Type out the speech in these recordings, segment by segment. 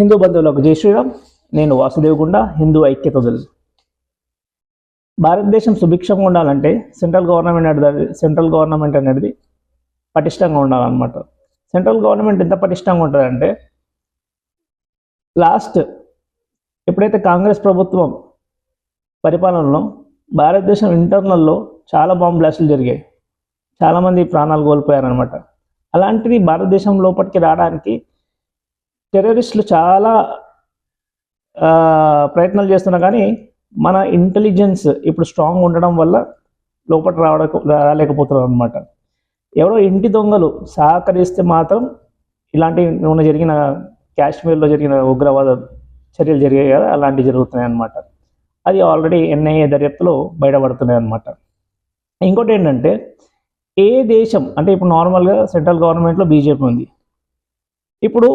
హిందూ బంధువులకు జై శ్రీరామ్. నేను వాసుదేవగుండ హిందూ ఐక్యత దళం భారతదేశం సుభిక్షంగా ఉండాలంటే సెంట్రల్ గవర్నమెంట్ అనేది సెంట్రల్ గవర్నమెంట్ అనేది పటిష్టంగా ఉండాలన్నమాట. సెంట్రల్ గవర్నమెంట్ ఎంత పటిష్టంగా ఉంటుందంటే లాస్ట్ ఎప్పుడైతే కాంగ్రెస్ ప్రభుత్వం పరిపాలనలో భారతదేశం ఇంటర్నల్లో చాలా బాంబు బ్లాస్టులు జరిగాయి. చాలామంది ప్రాణాలు కోల్పోయారనమాట అలాంటిది భారతదేశం లోపలికి రావడానికి టెర్రరిస్టులు చాలా ప్రయత్నాలు చేస్తున్నా కానీ మన ఇంటెలిజెన్స్ ఇప్పుడు స్ట్రాంగ్ ఉండడం వల్ల లోపల రావడం రాలేకపోతున్నారు అనమాట ఎవరో ఇంటి దొంగలు సహకరిస్తే మాత్రం ఇలాంటి నూనె జరిగిన కాశ్మీర్లో జరిగిన ఉగ్రవాద చర్యలు జరిగాయి కదా అలాంటివి జరుగుతున్నాయి అన్నమాట అది ఆల్రెడీ ఎన్ఐఏ దర్యాప్తులో బయటపడుతున్నాయి అన్నమాట ఇంకోటి ఏంటంటే ఏ దేశం అంటే ఇప్పుడు నార్మల్గా సెంట్రల్ గవర్నమెంట్లో బీజేపీ ఉంది. ఇప్పుడు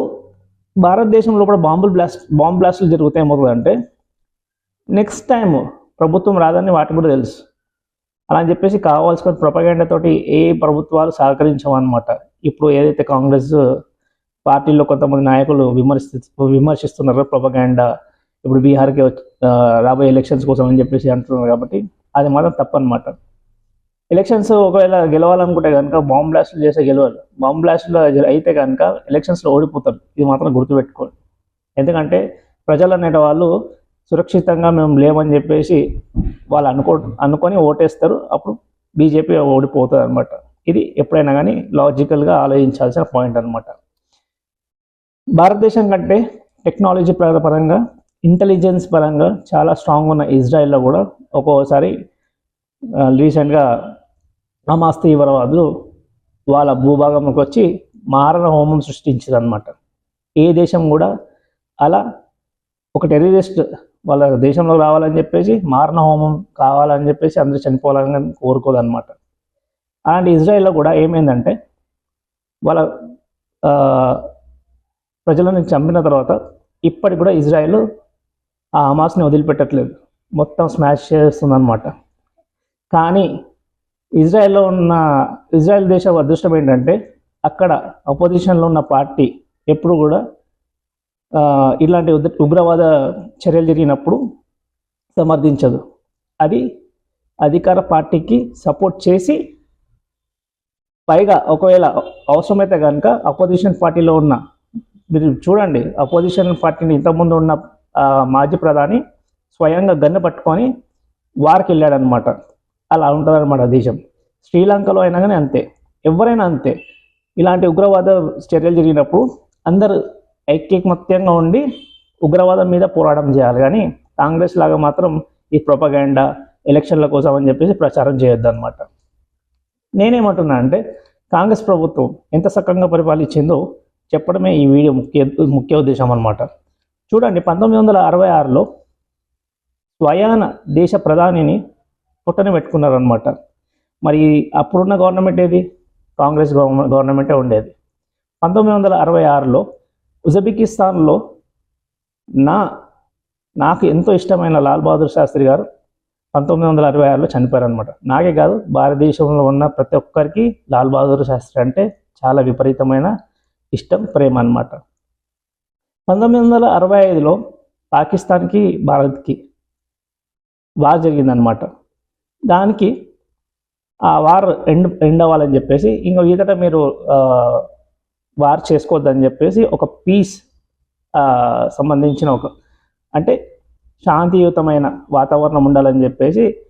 భారతదేశంలో కూడా బాంబులు బ్లాస్ట్ బాంబు బ్లాస్టులు జరుగుతాయి ఏమవుతుందంటే నెక్స్ట్ టైం ప్రభుత్వం రాదని వాటి కూడా తెలుసు. అలా అని చెప్పేసి కావాల్సిన ప్రొపగండా తోటి ఏ ప్రభుత్వాలు సహకరించమన్నమాట ఇప్పుడు ఏదైతే కాంగ్రెస్ పార్టీలో కొంతమంది నాయకులు విమర్శిస్తు విమర్శిస్తున్నారో ప్రపగాండా ఇప్పుడు బీహార్కి రాబోయే ఎలక్షన్స్ కోసం అని చెప్పేసి అంటున్నారు కాబట్టి అది మాత్రం తప్పనమాట ఎలక్షన్స్ ఒకవేళ గెలవాలనుకుంటే కనుక బాంబ్ బ్లాస్టులు చేసే గెలవాలి. బాంబ్ బ్లాస్టులు అయితే కనుక ఎలక్షన్స్లో ఓడిపోతారు. ఇది మాత్రం గుర్తుపెట్టుకోండి. ఎందుకంటే ప్రజలు అనేట వాళ్ళు సురక్షితంగా మేము లేమని చెప్పేసి వాళ్ళు అనుకో అనుకొని ఓటేస్తారు. అప్పుడు బీజేపీ ఓడిపోతుంది అనమాట ఇది ఎప్పుడైనా కానీ లాజికల్గా ఆలోచించాల్సిన పాయింట్ అనమాట భారతదేశం కంటే టెక్నాలజీ పర- పరంగా ఇంటెలిజెన్స్ పరంగా చాలా స్ట్రాంగ్ ఉన్న ఇజ్రాయెల్లో కూడా ఒక్కోసారి రీసెంట్గా హమాస్ తీవ్రవాదులు వాళ్ళ భూభాగంలోకి వచ్చి మారణ హోమం సృష్టించిందనమాట ఏ దేశం కూడా అలా ఒక టెర్రరిస్ట్ వాళ్ళ దేశంలో రావాలని చెప్పేసి మారణ హోమం కావాలని చెప్పేసి అందరూ చనిపోవాలని కోరుకోదన్నమాట. అలాంటి ఇజ్రాయెల్లో కూడా ఏమైందంటే వాళ్ళ ప్రజలను చంపిన తర్వాత ఇప్పటికి కూడా ఇజ్రాయెల్ ఆ హమాస్ని వదిలిపెట్టట్లేదు. మొత్తం స్మాష్ చేస్తుందన్నమాట. కానీ ఇజ్రాయెల్లో ఉన్న ఇజ్రాయెల్ దేశ అదృష్టం ఏంటంటే అక్కడ అపోజిషన్లో ఉన్న పార్టీ ఎప్పుడు కూడా ఇలాంటి ఉగ్రవాద చర్యలు జరిగినప్పుడు సమర్థించదు. అది అధికార పార్టీకి సపోర్ట్ చేసి పైగా ఒకవేళ అవసరమైతే కనుక అపోజిషన్ పార్టీలో ఉన్న మీరు చూడండి అపోజిషన్ పార్టీని ఇంతకుముందు ఉన్న మాజీ ప్రధాని స్వయంగా గన్ను పట్టుకొని వారికి వెళ్ళాడనమాట అలా ఉంటుందన్నమాట దేశం. శ్రీలంకలో అయినా కానీ అంతే. ఎవరైనా అంతే. ఇలాంటి ఉగ్రవాద చర్యలు జరిగినప్పుడు అందరు ఐక్యమత్యంగా ఉండి ఉగ్రవాదం మీద పోరాటం చేయాలి. కానీ కాంగ్రెస్ లాగా మాత్రం ఈ ప్రొపగాండా ఎలక్షన్ల కోసం అని చెప్పేసి ప్రచారం చేయొద్దు అనమాట నేనేమంటున్నా అంటే కాంగ్రెస్ ప్రభుత్వం ఎంత సక్రంగా పరిపాలించిందో చెప్పడమే ఈ వీడియో ముఖ్య ముఖ్య ఉద్దేశం అనమాట చూడండి పంతొమ్మిది వందల అరవై ఆరులో స్వయాన దేశ ప్రధానిని పుట్టని పెట్టుకున్నారనమాట మరి అప్పుడున్న గవర్నమెంట్ ఏది? కాంగ్రెస్ గవర్నమెంట్ గవర్నమెంటే ఉండేది. పంతొమ్మిది వందల అరవై ఆరులో ఉజ్బెకిస్తాన్లో నా నాకు ఎంతో ఇష్టమైన లాల్ బహదూర్ శాస్త్రి గారు పంతొమ్మిది వందల అరవై ఆరులో చనిపోయారనమాట నాకే కాదు భారతదేశంలో ఉన్న ప్రతి ఒక్కరికి లాల్ బహదూర్ శాస్త్రి అంటే చాలా విపరీతమైన ఇష్టం ప్రేమ అనమాట పంతొమ్మిది వందల అరవై ఐదులో పాకిస్తాన్కి భారత్కి వార్ జరిగిందనమాట దానికి ఆ వార్ ఎండ్ ఎండ్ అవ్వాలని చెప్పేసి ఇంకా ఈతట మీరు వార్ చేసుకోవద్దని చెప్పేసి ఒక పీస్ సంబంధించిన ఒక అంటే శాంతియుతమైన వాతావరణం ఉండాలని చెప్పేసి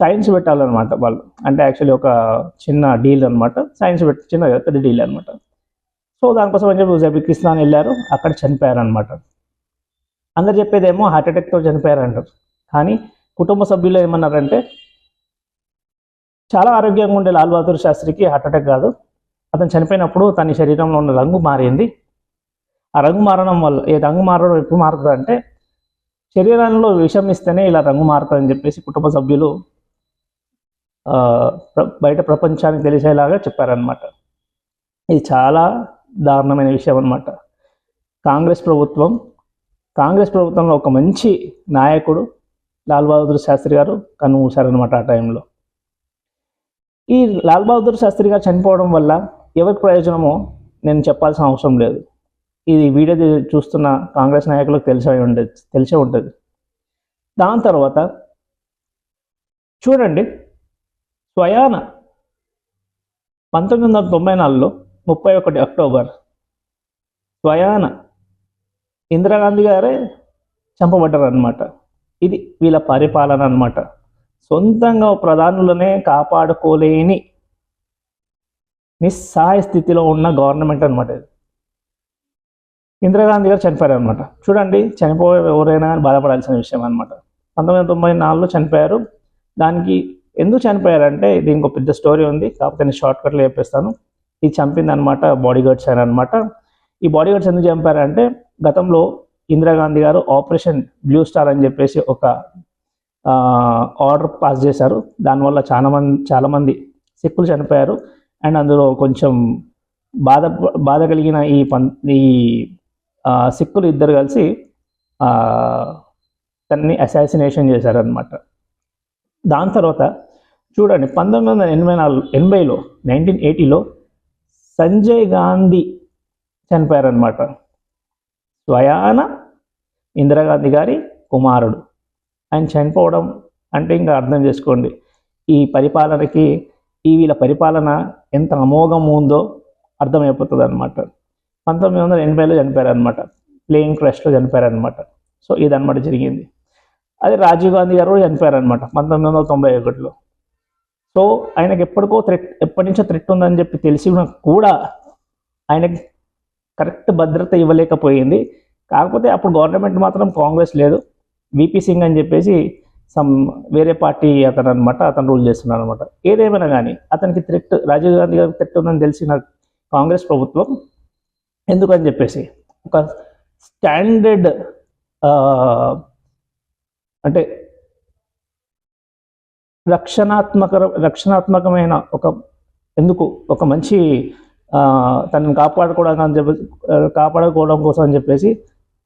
సైన్స్ పెట్టాలన్నమాట వాళ్ళు. అంటే యాక్చువల్లీ ఒక చిన్న డీల్ అనమాట సైన్స్ పెట్టి చిన్న పెద్ద డీల్ అనమాట సో దానికోసం అని చెప్పి ఉజ్బెకిస్తాన్ వెళ్ళారు. అక్కడ చనిపోయారనమాట అందరు చెప్పేదేమో హార్ట్ చనిపోయారంటారు. చనిపోయారు అంటారు కానీ కుటుంబ సభ్యులు ఏమన్నారంటే చాలా ఆరోగ్యంగా ఉండే లాల్ బహదూర్ శాస్త్రికి హార్ట్ అటాక్ కాదు. అతను చనిపోయినప్పుడు తన శరీరంలో ఉన్న రంగు మారింది. ఆ రంగు మారడం వల్ల ఏ రంగు మారడం ఎప్పుడు మారుతుంది అంటే శరీరంలో విషం ఇస్తేనే ఇలా రంగు మారుతుందని చెప్పేసి కుటుంబ సభ్యులు బయట ప్రపంచానికి తెలిసేలాగా చెప్పారనమాట ఇది చాలా దారుణమైన విషయం అనమాట కాంగ్రెస్ ప్రభుత్వం కాంగ్రెస్ ప్రభుత్వంలో ఒక మంచి నాయకుడు లాల్ బహదూర్ శాస్త్రి గారు కన్నుమూశారనమాట ఆ టైంలో. ఈ లాల్ బహదూర్ శాస్త్రి గారు చనిపోవడం వల్ల ఎవరికి ప్రయోజనమో నేను చెప్పాల్సిన అవసరం లేదు. ఇది వీడియో చూస్తున్న కాంగ్రెస్ నాయకులకు తెలిసే ఉండదు తెలిసే ఉంటుంది. దాని తర్వాత చూడండి. స్వయాన పంతొమ్మిది వందల తొంభై నాలుగులో ముప్పై ఒకటి అక్టోబర్ స్వయాన ఇందిరాగాంధీ గారే చంపబడ్డారు అనమాట ఇది వీళ్ళ పరిపాలన అన్నమాట. సొంతంగా ప్రధానులనే కాపాడుకోలేని నిస్సహాయ స్థితిలో ఉన్న గవర్నమెంట్ అనమాట ఇది. ఇందిరాగాంధీ గారు చనిపోయారు అనమాట చూడండి చనిపోయే ఎవరైనా కానీ బాధపడాల్సిన విషయం అనమాట పంతొమ్మిది వందల తొంభై నాలుగులో చనిపోయారు. దానికి ఎందుకు చనిపోయారంటే దీనికి ఒక పెద్ద స్టోరీ ఉంది కాకపోతే నేను షార్ట్ కట్లో చెప్పేస్తాను. ఇది చంపింది అనమాట బాడీ గార్డ్స్ అని అనమాట ఈ బాడీ గార్డ్స్ ఎందుకు చంపారంటే గతంలో ఇందిరాగాంధీ గారు ఆపరేషన్ బ్లూ స్టార్ అని చెప్పేసి ఒక ఆర్డర్ పాస్ చేశారు. దానివల్ల చాలా మంది చాలా మంది సిక్కులు చనిపోయారు. అండ్ అందులో కొంచెం బాధ బాధ కలిగిన ఈ పం ఈ సిక్కులు ఇద్దరు కలిసి తనని అసాసినేషన్ చేశారనమాట దాని తర్వాత చూడండి పంతొమ్మిది వందల ఎనభై నాలుగు ఎనభైలో నైన్టీన్ ఎయిటీలో సంజయ్ గాంధీ చనిపోయారనమాట స్వయాన ఇందిరాగాంధీ గారి కుమారుడు. ఆయన చనిపోవడం అంటే ఇంకా అర్థం చేసుకోండి. ఈ పరిపాలనకి ఈ వీళ్ళ పరిపాలన ఎంత అమోఘం ఉందో అర్థమైపోతుంది అనమాట పంతొమ్మిది వందల ఎనభైలో చనిపోయారనమాట ప్లేయింగ్ క్రష్లో చనిపోయారనమాట సో ఇదనమాట జరిగింది. అదే రాజీవ్ గాంధీ గారు కూడా చనిపోయారనమాట పంతొమ్మిది వందల తొంభై ఒకటిలో. సో ఆయనకి ఎప్పటికో థ్రెట్ ఎప్పటి నుంచో థ్రెట్ ఉందని చెప్పి తెలిసి కూడా ఆయనకి కరెక్ట్ భద్రత ఇవ్వలేకపోయింది. కాకపోతే అప్పుడు గవర్నమెంట్ మాత్రం కాంగ్రెస్ లేదు. విపి సింగ్ అని చెప్పేసి సమ్ వేరే పార్టీ అతను అనమాట అతను రూల్ చేస్తున్నాడు అనమాట ఏదేమైనా కానీ అతనికి థ్రెట్ రాజీవ్ గాంధీ గారికి థ్రెట్ ఉందని తెలిసిన కాంగ్రెస్ ప్రభుత్వం ఎందుకని చెప్పేసి ఒక స్టాండర్డ్ అంటే రక్షణాత్మక రక్షణాత్మకమైన ఒక ఎందుకు ఒక మంచి తనని కాపాడుకోవడానికి అని చెప్పేసి కాపాడుకోవడం కోసం అని చెప్పేసి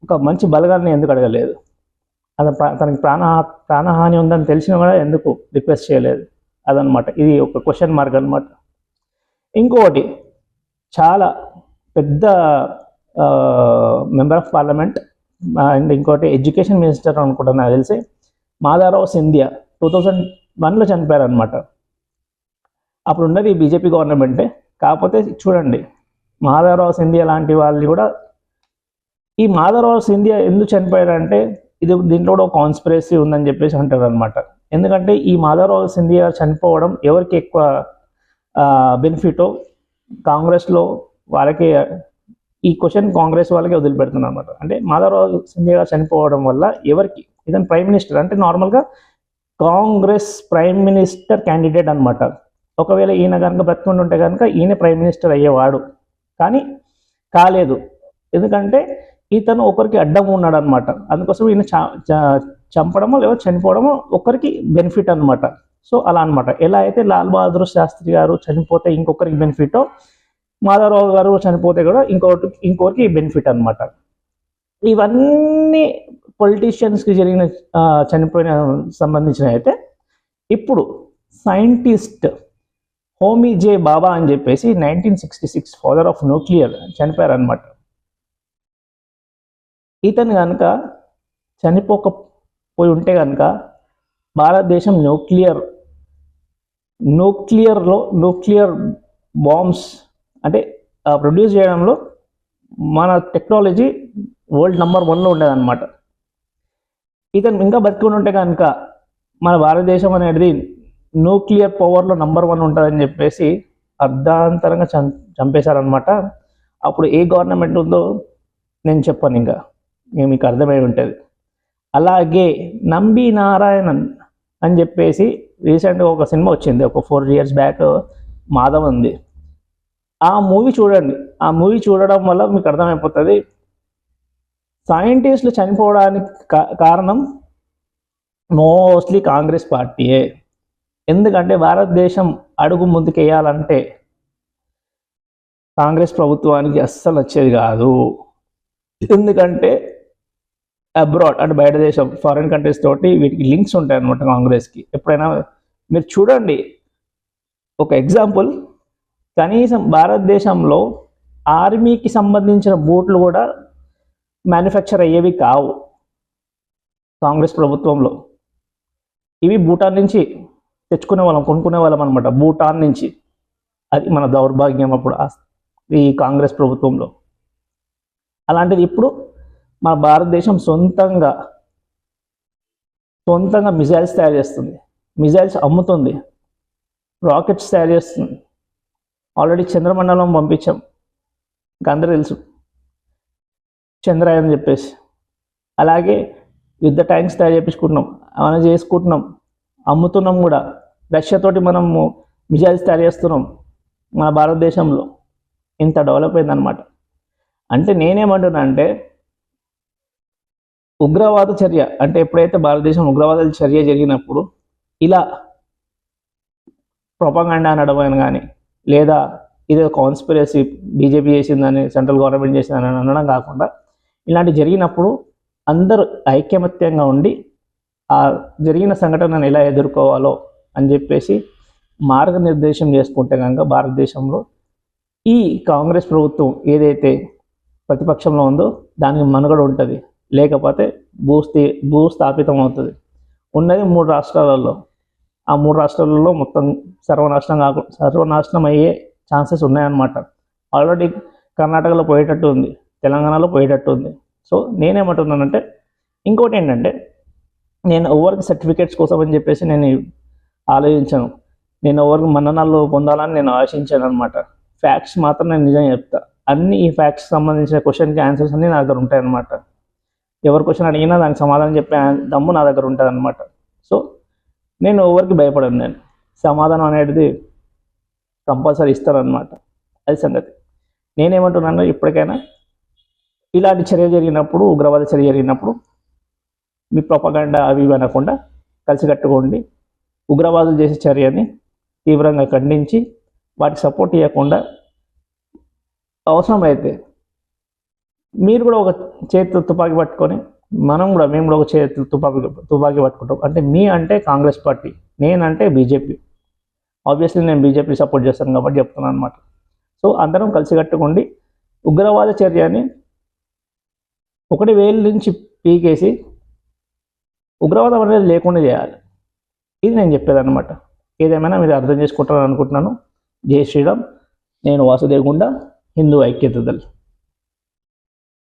ఒక మంచి బలగాన్ని ఎందుకు అడగలేదు? అతను తనకి ప్రాణ ప్రాణహాని ఉందని తెలిసినా కూడా ఎందుకు రిక్వెస్ట్ చేయలేదు? అదనమాట ఇది ఒక క్వశ్చన్ మార్క్ అనమాట ఇంకొకటి చాలా పెద్ద మెంబర్ ఆఫ్ పార్లమెంట్ అండ్ ఇంకోటి ఎడ్యుకేషన్ మినిస్టర్ అనుకుంటా నాకు తెలిసి మాధారావు సింధియా టూ థౌజండ్ వన్లో చనిపోయారు అనమాట అప్పుడు ఉన్నది బీజేపీ గవర్నమెంటే. కాకపోతే చూడండి మాధవరావు సింధియా లాంటి వాళ్ళు కూడా ఈ మాధవరావు సింధియా ఎందుకు చనిపోయారంటే ఇది దీంట్లో కూడా ఒక కాన్స్పిరసీ ఉందని చెప్పేసి అంటారు అనమాట ఎందుకంటే ఈ మాధవరావు సింధియా చనిపోవడం ఎవరికి ఎక్కువ బెనిఫిటో కాంగ్రెస్లో వాళ్ళకి ఈ క్వశ్చన్ కాంగ్రెస్ వాళ్ళకి వదిలిపెడుతున్నారు అనమాట అంటే మాధవరావు సింధియా చనిపోవడం వల్ల ఎవరికి ఇతను ప్రైమ్ మినిస్టర్ అంటే నార్మల్గా కాంగ్రెస్ ప్రైమ్ మినిస్టర్ క్యాండిడేట్ అనమాట ఒకవేళ ఈయన కనుక బ్రతుకుండి ఉంటే కనుక ఈయన ప్రైమ్ మినిస్టర్ అయ్యేవాడు. కానీ కాలేదు. ఎందుకంటే ఇతను ఒకరికి అడ్డం ఉన్నాడు అనమాట అందుకోసం ఈయన చ- చంపడమో లేదా చనిపోవడమో ఒకరికి బెనిఫిట్ అనమాట. సో అలా అనమాట. ఎలా అయితే లాల్ బహదూర్ శాస్త్రి గారు చనిపోతే ఇంకొకరికి బెనిఫిటో మాధవరావు గారు చనిపోతే కూడా ఇంకొకటి ఇంకొకరికి బెనిఫిట్ అన్నమాట ఇవన్నీ పొలిటీషియన్స్కి జరిగిన చనిపోయిన సంబంధించిన అయితే ఇప్పుడు సైంటిస్ట్ హోమీ జే బాబా అని చెప్పేసి nineteen sixty six father of nuclear చనిపోయారనమాట. ఇతను కనుక చనిపోకపోయి ఉంటే కనుక భారతదేశం న్యూక్లియర్ న్యూక్లియర్లో న్యూక్లియర్ బాంబ్స్ అంటే ప్రొడ్యూస్ చేయడంలో మన టెక్నాలజీ వరల్డ్ నెంబర్ వన్లో ఉండేదన్నమాట. ఇతను ఇంకా బతికుని ఉంటే కనుక మన భారతదేశం అనేది న్యూక్లియర్ పవర్లో నంబర్ వన్ ఉంటుందని చెప్పేసి అర్ధాంతరంగా చం చంపేశారనమాట అప్పుడు ఏ గవర్నమెంట్ ఉందో నేను చెప్పాను ఇంకా. మీకు అర్థమై ఉంటుంది. అలాగే నంబి నారాయణన్ అని చెప్పేసి రీసెంట్గా ఒక సినిమా వచ్చింది ఒక ఫోర్ ఇయర్స్ బ్యాక్ మాధవ్ ఉంది ఆ మూవీ చూడండి. ఆ మూవీ చూడడం వల్ల మీకు అర్థమైపోతుంది. సైంటిస్టులు చనిపోవడానికి కా- కారణం మోస్ట్లీ కాంగ్రెస్ పార్టీయే. ఎందుకంటే భారతదేశం అడుగు ముందుకేయాలంటే కాంగ్రెస్ ప్రభుత్వానికి అస్సలు వచ్చేది కాదు. ఎందుకంటే అబ్రాడ్ అంటే బయట దేశం ఫారిన్ కంట్రీస్ తోటి వీటికి లింక్స్ ఉంటాయి అనమాట కాంగ్రెస్కి. ఎప్పుడైనా మీరు చూడండి. ఒక ఎగ్జాంపుల్ కనీసం భారతదేశంలో ఆర్మీకి సంబంధించిన బూట్లు కూడా మ్యానుఫ్యాక్చర్ అయ్యేవి కావు కాంగ్రెస్ ప్రభుత్వంలో. ఇవి భూటాన్ నుంచి తెచ్చుకునే వాళ్ళం కొనుక్కునే వాళ్ళం అనమాట భూటాన్ నుంచి. అది మన దౌర్భాగ్యం అప్పుడు ఈ కాంగ్రెస్ ప్రభుత్వంలో. అలాంటిది ఇప్పుడు మన భారతదేశం సొంతంగా సొంతంగా మిజైల్స్ తయారు చేస్తుంది. మిజైల్స్ అమ్ముతుంది. రాకెట్స్ తయారు చేస్తుంది. ఆల్రెడీ చంద్రమండలం పంపించాం. అందరూ తెలుసు. చంద్రయాన్ చెప్పేసి. అలాగే యుద్ధ ట్యాంక్స్ తయారు చేయించుకుంటున్నాం అలా చేసుకుంటున్నాం. అమ్ముతున్నాం కూడా. రష్యాతోటి మనము మిజైల్స్ తయారు చేస్తున్నాం. మన భారతదేశంలో. ఇంత డెవలప్ అయిందనమాట అంటే నేనేమంటున్నా అంటే ఉగ్రవాద చర్య అంటే ఎప్పుడైతే భారతదేశం ఉగ్రవాద చర్య జరిగినప్పుడు ఇలా ప్రొపగండా అనడం కానీ లేదా ఇది కాన్స్పిరసీ బీజేపీ చేసిందని సెంట్రల్ గవర్నమెంట్ చేసిందని అనడం కాకుండా ఇలాంటి జరిగినప్పుడు అందరూ ఐక్యమత్యంగా ఉండి ఆ జరిగిన సంఘటనను ఎలా ఎదుర్కోవాలో అని చెప్పేసి మార్గనిర్దేశం చేసుకుంటే కనుక భారతదేశంలో ఈ కాంగ్రెస్ ప్రభుత్వం ఏదైతే ప్రతిపక్షంలో ఉందో దానికి మనుగడ ఉంటుంది. లేకపోతే భూస్థి భూస్థాపితం అవుతుంది ఉన్నది మూడు రాష్ట్రాలలో. ఆ మూడు రాష్ట్రాలలో మొత్తం సర్వనాశనం కాకుండా సర్వనాశనం అయ్యే ఛాన్సెస్ ఉన్నాయన్నమాట. ఆల్రెడీ కర్ణాటకలో పోయేటట్టు ఉంది. తెలంగాణలో పోయేటట్టు ఉంది. సో నేనేమంటున్నానంటే ఇంకోటి ఏంటంటే నేను ఎవరికి సర్టిఫికేట్స్ కోసం అని చెప్పేసి నేను ఆలోచించాను. నేను ఎవరికి మన్ననాలు పొందాలని నేను ఆశించాను అనమాట ఫ్యాక్ట్స్ మాత్రం నేను నిజం చెప్తా. అన్ని ఈ ఫ్యాక్ట్స్ సంబంధించిన క్వశ్చన్కి ఆన్సర్స్ అన్ని నా దగ్గర ఉంటాయన్నమాట. ఎవరి క్వశ్చన్ అడిగినా దానికి సమాధానం చెప్పే దమ్ము నా దగ్గర ఉంటుంది అనమాట సో నేను ఎవరికి భయపడను నేను. సమాధానం అనేది కంపల్సరీ ఇస్తారనమాట అది సంగతి. నేనేమంటున్నాను ఇప్పటికైనా ఇలాంటి చర్య జరిగినప్పుడు ఉగ్రవాద చర్య జరిగినప్పుడు మీ ప్రొపగండా అవి ఇవి అనకుండా కలిసికట్టుకోండి. ఉగ్రవాదులు చేసే చర్యని తీవ్రంగా ఖండించి వాటికి సపోర్ట్ ఇవ్వకుండా అవసరమైతే మీరు కూడా ఒక చేతితో తుపాకీ పట్టుకొని మనం కూడా మేము కూడా ఒక చేతితో తుపాకీ తుపాకీ పట్టుకుంటాం. అంటే మీ అంటే కాంగ్రెస్ పార్టీ నేనంటే బీజేపీ. ఆబ్వియస్లీ నేను బీజేపీ సపోర్ట్ చేస్తాను కాబట్టి చెప్తున్నాను అనమాట సో అందరం కలిసికట్టుకోండి ఉగ్రవాద చర్యని ఒకటి వేలు నుంచి పీకేసి ఉగ్రవాదం అనేది లేకుండా చేయాలి. ఇది నేను చెప్పేది అనమాట ఏదేమైనా మీరు అర్థం చేసుకుంటారని అనుకుంటున్నాను. జై శ్రీరామ్. నేను వాసుదేవ్ గుండా హిందూ ఐక్యత దళ్.